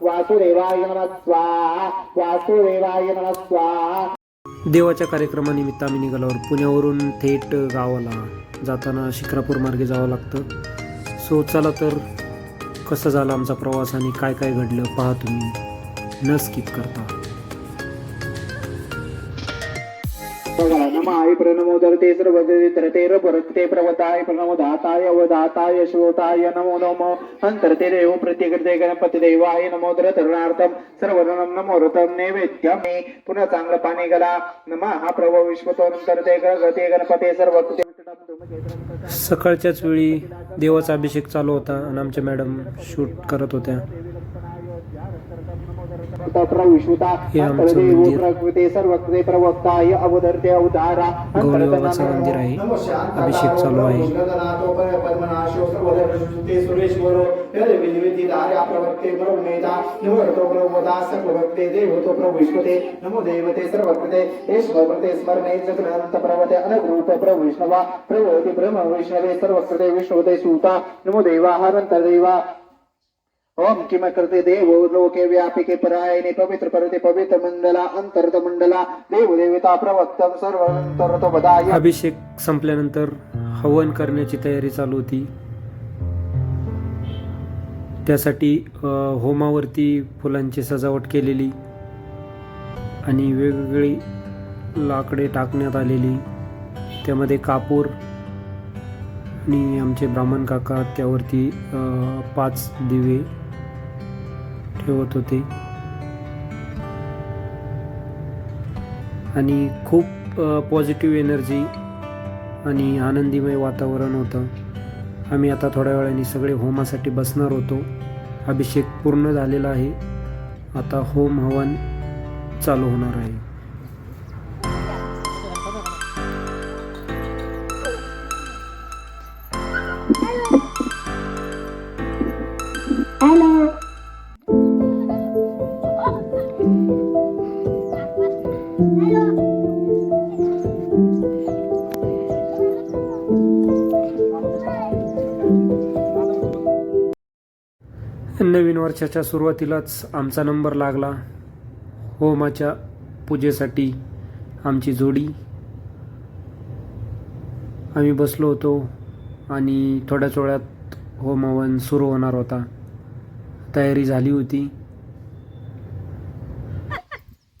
वासुदेवाय स्वाहा वासुदेवाय स्वाहा. देवाच्या कार्यक्रमानिमित्त आम्ही निघाल्यावर पुण्यावरून थेट गावाला जाताना शिक्रापूर मार्गे जावं लागतं. सो चला तर कसं झालं आमचा प्रवास आणि काय काय घडलं पहा तुम्ही. न स्किप करता. नम आई प्रणमोदर धरते सर्व धरते परते प्रवताय प्रणमोदाताय धाताय श्रोताय नमो नमो अंतरते देव प्रतिकृते गणपती देवाय नमोदर धरतरणार्थम सर्वरणम नमो रतम नैवेद्यम पुन्हा चांगलं पाणी गला नम हा प्रभो विश्वतो नंतर ते गते गणपते सर्व सकाळच्याच वेळी देवाचा अभिषेक चालू होता आणि आमच्या मॅडम शूट करत होत्या प्रविश्वता देव. प्रकृते सर्वकृते प्रवक्ताय अवधरते अवतारा गौरी बाबाचं मंदिर आहे. अभिषेक चालू आहे. नमो देवते सर्वकृते ईश्वरकृते स्मरणे जगनंत प्रवते अनग्रूप प्रभु विष्णवा प्रभवती ब्रह्म विष्णवे सर्वकृते विष्णुवते सूता नमो देवा हरंतर देवा ओम किम करते देव लोके व्यापिके परायणे पवित्र परते पवित्र मंडला अंतर्त मंडला देव देवता प्रवक्तम सर्व अंतर्त बदाय अभिषेक संपल्यानंतर हवन करण्याची तयारी चालू होती. त्यासाठी होमावरती फुलांची सजावट केलेली आणि वेगवेगळी लाकडे टाकण्यात आलेली. त्यामध्ये कापूर आणि आमचे ब्राह्मण काका त्यावरती पाच दिवे ठेवत होते. आणि खूप पॉझिटिव्ह एनर्जी आणि आनंदीमय वातावरण होतं. आम्ही आता थोड्या वेळाने सगळे होमासाठी बसणार होतो. अभिषेक पूर्ण झालेला आहे. आता होम हवन चालू होणार आहे. नवीन वर्षाच्या सुरुवातीलाच आमचा नंबर लागला. होमाच्या पूजेसाठी आमची जोडी. आम्ही बसलो होतो आणि थोड्याच वेळात होम हवन सुरू होणार होता. तयारी झाली होती.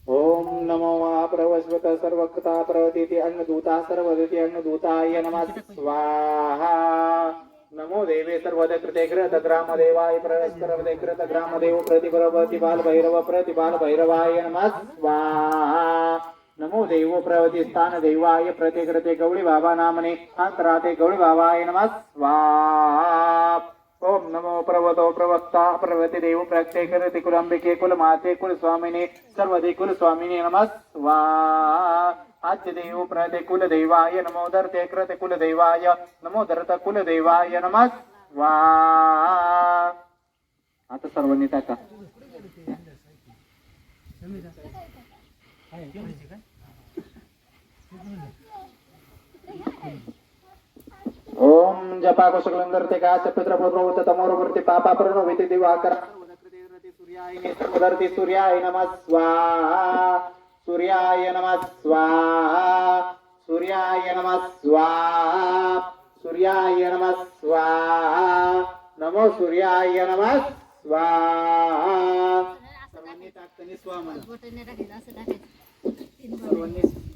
ओम नमो महाप्रवस्वत सर्वकृता प्रवती अन्नदूता सर्वदति अन्नदूता नमः. स्वाहा. नमो देवे सर्वद कृते कृत ग्राम देवाय प्रवस्करवदे कृत ग्राम देव प्रतिपरवती बाल भैरव प्रतिबाल भैरवाय नमः स्वाहा। नमो देव प्रवती स्थान देवाय प्रतिकृते गौडी बाबा नामने अंतराते गौडी बाबाय नमः स्वाहा। ओम नमो प्रवतो प्रवक्ता प्रवती देव प्रत्यय करते कुलांबिके कुल माते कुल स्वामिने सर्वदे कुल स्वामिने नमः स्वाहा। आद्य देव प्रते कुल देवाय नमो धरते कृते कुल देवाय नमो धरत कुल देवाय नमः स्वाहा आता सर्वांनी टाका ओम जपा कुशलंदर ते का पित्र पुत्र तमोरवरती पापा प्रणो विती दिवाकर सूर्याय सूर्याय नमः स्वाहा सूर्याय नमः स्वाहा सूर्याय नमः स्वाहा सूर्याय नमः स्वाहा नमो सूर्याय नमः स्वाहा सर्वांनी टाकतानी स्वा म्हणा बोटाने टाकायचं असं टाकायचं तीन बोट. सर्वांनी टाकतानी स्वा म्हणायचं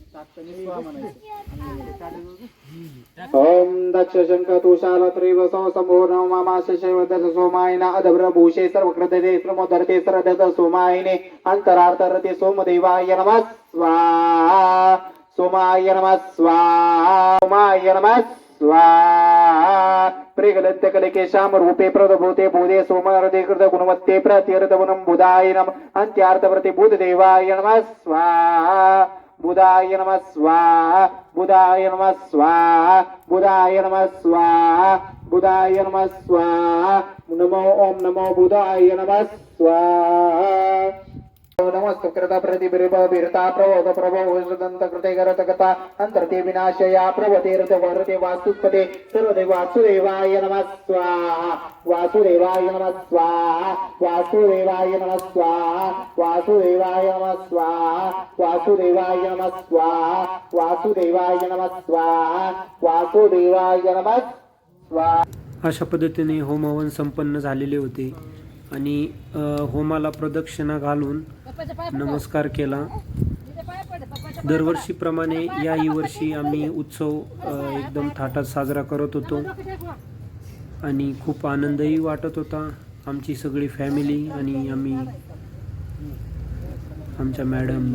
ओम दक्ष शंख तुषाल त्रिव सौ समो नमामा शैव दश सोमायना अधभ्र भूषे सर्व कृतते श्रमोदरते सरदत सोमायने अंतरार्थरते सोमदेवाय नमः स्वाहा सोमाय नमः स्वाहा सोमाय नमः स्वाहा प्रेगलत्य कलिके श्याम रूपे प्रदभूते बोधे सोमरते कृत गुणवत्ते प्रत्यर्थवनं बुधाय नम अंत्यार्थवर्ते बुधदेवाय नमः स्वाहा बुधाय नमः स्वाहा बुधाय नमः स्वाहा बुधाय नमः स्वाहा बुधाय नमः स्वाहा नमो ओम नमो बुधाय नमः स्वाहा नमस्तु कृत प्रतिबिर्भ बिरता प्रबोध प्रभोग विसृदंत कृते करत कथा अंतर्ते विनाशया प्रभतेरथ वरते वासुपते सर्वदेव वासुदेवाय नमः स्वाहा वासुदेवाय नमः स्वाहा वासुदेवाय नमः स्वाहा वासुदेवाय नमः स्वाहा वासुदेवाय नमः स्वाहा वासुदेवाय नमः स्वाहा वासुदेवाय नमः स्वाहा अशा पद्धतीने होमहवन संपन्न झालेले होते. आणि होमाला प्रदक्षिणा घालून नमस्कार केला. दरवर्षीप्रमाणे याही वर्षी आम्ही उत्सव एकदम थाटात साजरा करत होतो. आणि खूप आनंदही वाटत होता. आमची सगळी फॅमिली आणि आम्ही आमच्या मॅडम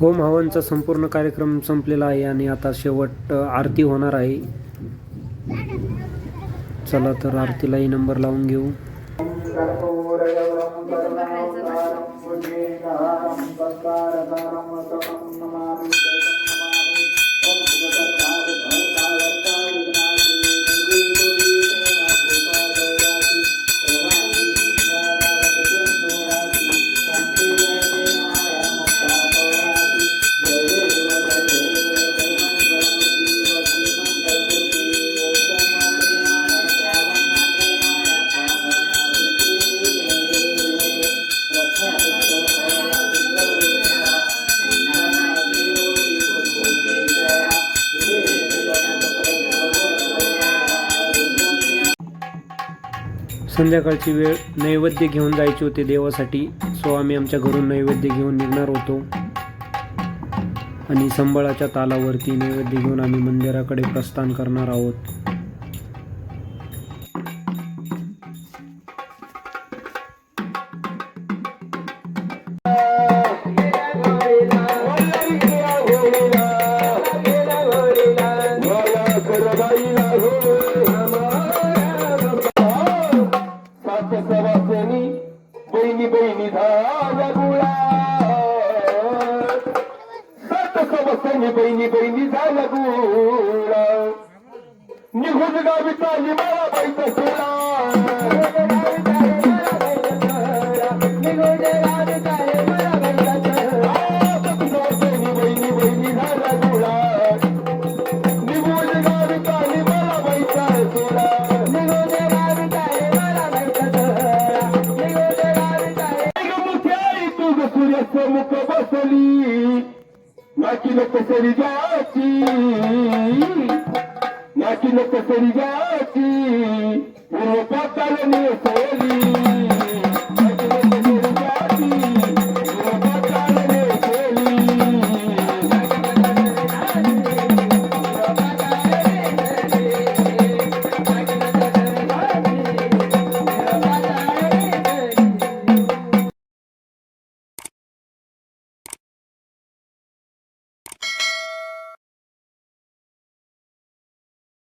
होम हवनचा संपूर्ण कार्यक्रम संपलेला आहे आणि आता शेवट आरती होणार आहे. चला तर आरतीलाही नंबर लावून घेऊ. संध्याकाळची वेळ नैवेद्य घेऊन जायचे होते देवासाठी. सो आम्ही आमच्या घरून नैवेद्य घेऊन निघणार होतो. आणि संबळाच्या तालावरती नैवेद्य घेऊन आम्ही मंदिराकडे प्रस्थान करणार आहोत. बहिणी बहिणी झाल्या गुळा निघून गावी चाली मला बाईचा सोळा Nakin na kasarigan